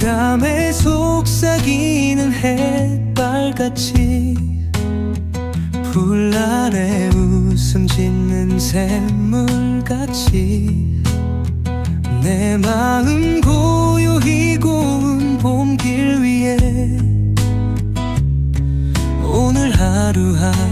돌담에 속삭이는 햇발같이 불난에 웃음 짓는 샘물같이 내 마음 고요히 고운 하루하루.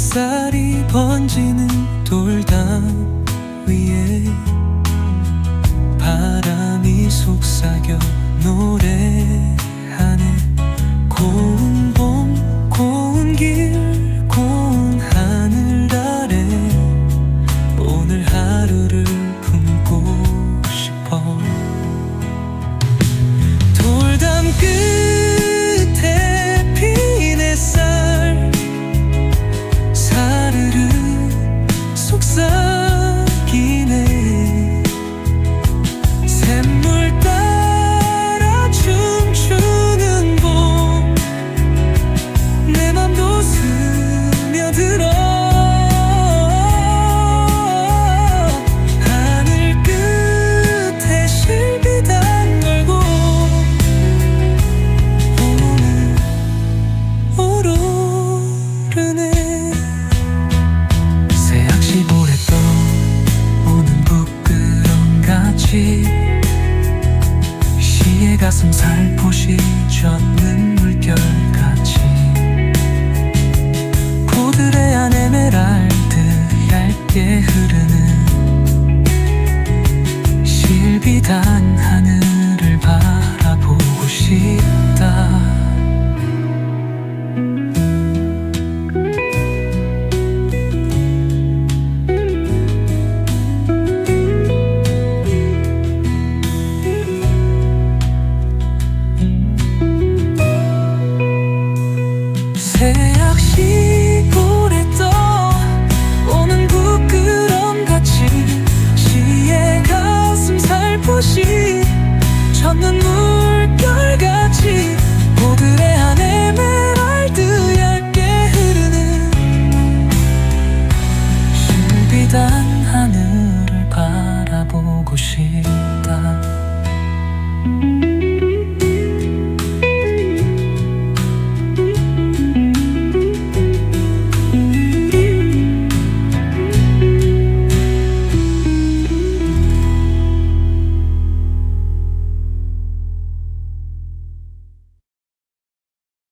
햇살이 번지는 돌담 위에 바람이 속삭여 노래 가슴 살포시 젖는 물결 같 呼吸